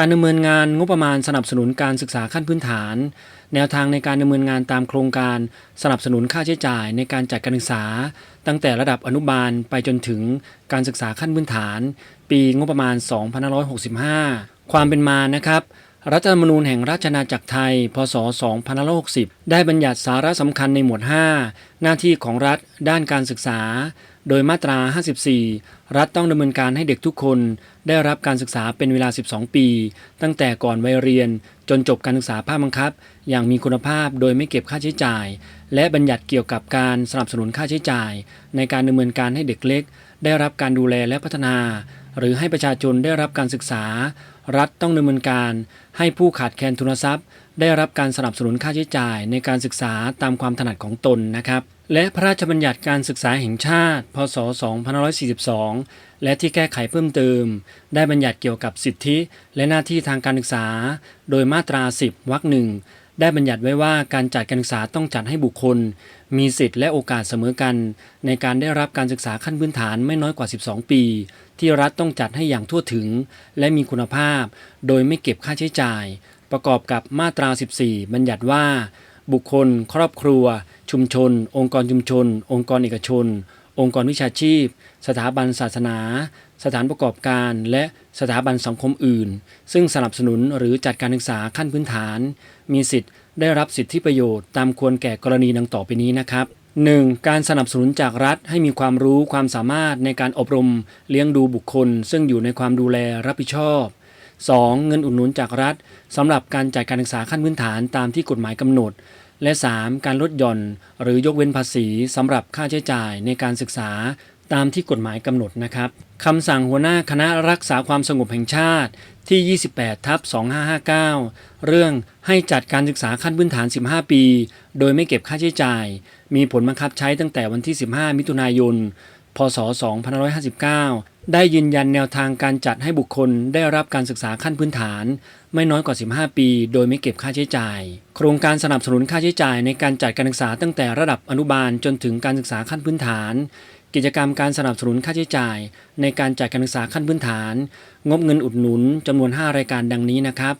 การดำเนินงานงบประมาณสนับสนุนการศึกษาขั้นพื้นฐาน แนวทางในการดำเนินงานตามโครงการสนับสนุนค่าใช้จ่ายในการจัดการศึกษา ตั้งแต่ระดับอนุบาลไปจนถึงการศึกษาขั้นพื้นฐาน ปีงบประมาณ 2565 ความเป็นมานะครับ รัฐธรรมนูญแห่งราชอาณาจักรไทย พศ 2560 ได้บัญญัติสาระสำคัญในหมวด 5 หน้าที่ของรัฐด้านการศึกษา โดยมาตรา 54 รัฐต้องดำเนินการให้เด็กทุกคน ได้รับการศึกษาเป็นเวลา 12 ปี ตั้งแต่ก่อนวัยเรียน จนจบการศึกษาภาคบังคับ อย่างมีคุณภาพโดยไม่เก็บค่าใช้จ่าย และบัญญัติเกี่ยวกับการสนับสนุนค่าใช้จ่าย ในการดำเนินการให้เด็กเล็ก ได้รับการดูแลและพัฒนา หรือให้ประชาชนได้รับการศึกษา รัฐต้องดำเนินการให้ผู้ขาดแคลนทุนทรัพย์ ได้รับการสนับสนุนค่าใช้จ่ายในการศึกษาตามความถนัดของตนนะครับ และพระราชบัญญัติการศึกษาแห่งชาติ พศ 2542 และที่แก้ไขเพิ่มเติม ได้บัญญัติเกี่ยวกับสิทธิและหน้าที่ทางการศึกษา โดยมาตรา 10วรรคหนึ่ง ได้บัญญัติไว้ว่าการจัดการศึกษาต้องจัดให้บุคคล มีสิทธิและโอกาสเสมอกัน ในการได้รับการศึกษาขั้นพื้นฐานไม่น้อยกว่า 12 ปี ที่รัฐต้องจัดให้อย่างทั่วถึง และมีคุณภาพ โดยไม่เก็บค่าใช้จ่าย ประกอบกับมาตรา 14 บัญญัติว่า บุคคล ครอบครัว ชุมชน องค์กรชุมชน องค์กรเอกชน องค์กรวิชาชีพ สถาบันศาสนา สถานประกอบการ และสถาบันสังคมอื่น ซึ่งสนับสนุนหรือจัดการศึกษาขั้นพื้นฐาน มีสิทธิ์ได้รับสิทธิประโยชน์ตามควรแก่กรณีดังต่อไปนี้นะครับ 1. การสนับสนุนจากรัฐให้มีความรู้ความสามารถในการอบรมเลี้ยงดูบุคคล ซึ่งอยู่ในความดูแลรับผิดชอบ 2. เงินอุดหนุนจากรัฐสำหรับการจัดการศึกษาขั้นพื้นฐานตามที่กฎหมายกำหนด และ 3. การลดหย่อนหรือยกเว้นภาษีสำหรับค่าใช้จ่ายในการศึกษาตามที่กฎหมายกำหนดนะครับคำสั่งหัวหน้าคณะรักษาความสงบแห่งชาติที่ 28 ทับ 2559 เรื่องให้จัดการศึกษาขั้นพื้นฐาน 15 ปี โดยไม่เก็บค่าใช้จ่าย มีผลบังคับใช้ตั้งแต่วันที่ 15 มิถุนายน พศ 2559 ได้ยืนยันแนวทางการจัดให้บุคคลได้รับการศึกษาขั้นพื้นฐาน ไม่น้อยกว่า 15 ปี โดยไม่เก็บค่าใช้จ่าย โครงการสนับสนุนค่าใช้จ่ายในการจัดการศึกษาตั้งแต่ระดับอนุบาลจนถึงการศึกษาขั้นพื้นฐาน กิจกรรมการสนับสนุนค่าใช้จ่าย ในการจัดการศึกษาขั้นพื้นฐาน งบเงินอุดหนุนจำนวน 5 รายการดังนี้นะครับ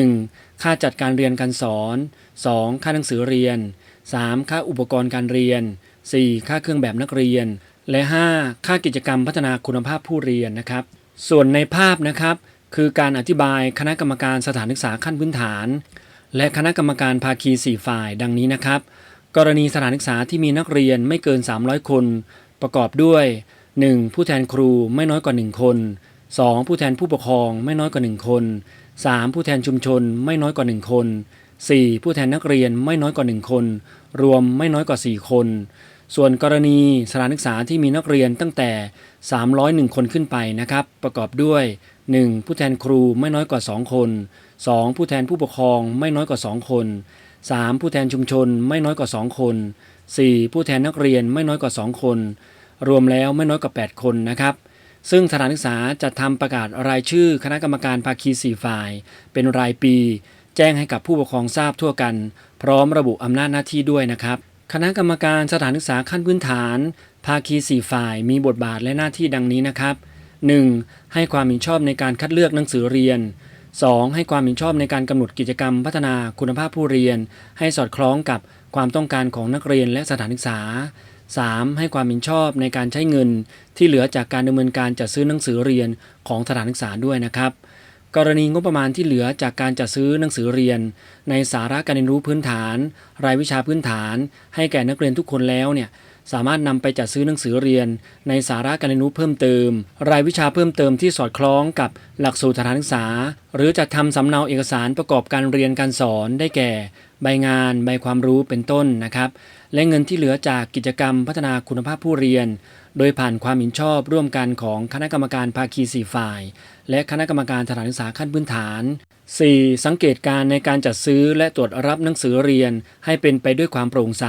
1. ค่าจัดการเรียนการสอน 2. ค่าหนังสือเรียน 3. ค่าอุปกรณ์การเรียน 4. ค่าเครื่องแบบนักเรียน และ 5. ค่ากิจกรรมพัฒนาคุณภาพผู้เรียนนะครับ ส่วนในภาพนะครับ คือการอธิบายคณะกรรมการสถานศึกษาขั้นพื้นฐาน และคณะกรรมการภาคี 4 ฝ่าย ดังนี้นะครับ กรณีสถานศึกษาที่มีนักเรียนไม่เกิน 300 คน ประกอบด้วย 1. ผู้แทนครูไม่น้อยกว่า 1 คน 2. ผู้แทนผู้ปกครองไม่น้อยกว่า 1 คน 3. ผู้แทนชุมชนไม่น้อยกว่า 1 คน 4. ผู้แทนนักเรียนไม่น้อยกว่า 1 คน รวมไม่น้อยกว่า 4 คน ส่วนกรณีสถานศึกษาที่มีนักเรียนตั้งแต่ 301 คนขึ้นไปนะครับ ประกอบด้วย 1. ผู้แทนครูไม่น้อยกว่า 2 คน 2. ผู้แทนผู้ปกครองไม่น้อยกว่า 2 คน 3. ผู้แทนชุมชนไม่น้อยกว่า 2 คน 4. ผู้แทนนักเรียนไม่น้อยกว่า 2 คน รวมแล้วไม่น้อยกว่า 8 คนนะครับซึ่งสถานศึกษาจะทำประกาศรายชื่อคณะกรรมการภาคี4ฝ่าย เป็นรายปี แจ้งให้กับผู้ปกครองทราบทั่วกัน พร้อมระบุอำนาจหน้าที่ด้วยนะครับ คณะกรรมการสถานศึกษาขั้นพื้นฐาน ภาคี4ฝ่ายมีบทบาทและหน้าที่ดังนี้นะครับ 1. ให้ความเห็นชอบในการคัดเลือกหนังสือเรียน 2. ให้ความเห็นชอบในการกำหนดกิจกรรมพัฒนาคุณภาพผู้เรียน ให้สอดคล้องกับความต้องการของนักเรียนและสถานศึกษา 3. ให้ความเห็นชอบในการใช้เงิน ที่เหลือจากการดำเนินการจัดซื้อหนังสือเรียนของสถานศึกษาด้วยนะครับ กรณีงบประมาณที่เหลือจากการจัดซื้อหนังสือเรียน ในสาระการเรียนรู้พื้นฐาน รายวิชาพื้นฐาน ให้แก่นักเรียนทุกคนแล้วเนี่ยสามารถนำไปจัดซื้อหนังสือเรียน ในสาระการเรียนรู้เพิ่มเติม รายวิชาเพิ่มเติมที่สอดคล้องกับหลักสูตรสถานศึกษา หรือจัดทำสำเนาเอกสารประกอบการเรียนการสอนได้แก่ ใบงาน ใบความรู้เป็นต้นนะครับ และเงินที่เหลือจากกิจกรรมพัฒนาคุณภาพผู้เรียน โดยผ่านความเห็นชอบร่วมกันของคณะกรรมการภาคี4ฝ่าย และคณะกรรมการสถานศึกษาขั้นพื้นฐาน 4. สังเกตการในการจัดซื้อและตรวจรับหนังสือเรียน ให้เป็นไปด้วยความโปร่งใส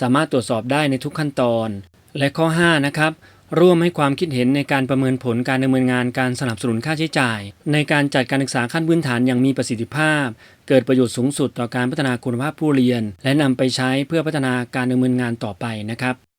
สามารถตรวจสอบได้ในทุกขั้นตอน และข้อ 5 นะครับร่วมให้ความคิดเห็นในการประเมินผลการดำเนินงานการสนับสนุนค่าใช้จ่าย ในการจัดการศึกษาขั้นพื้นฐานอย่างมีประสิทธิภาพ เกิดประโยชน์สูงสุดต่อการพัฒนาคุณภาพผู้เรียน และนำไปใช้เพื่อพัฒนาการดำเนินงานต่อไปนะครับ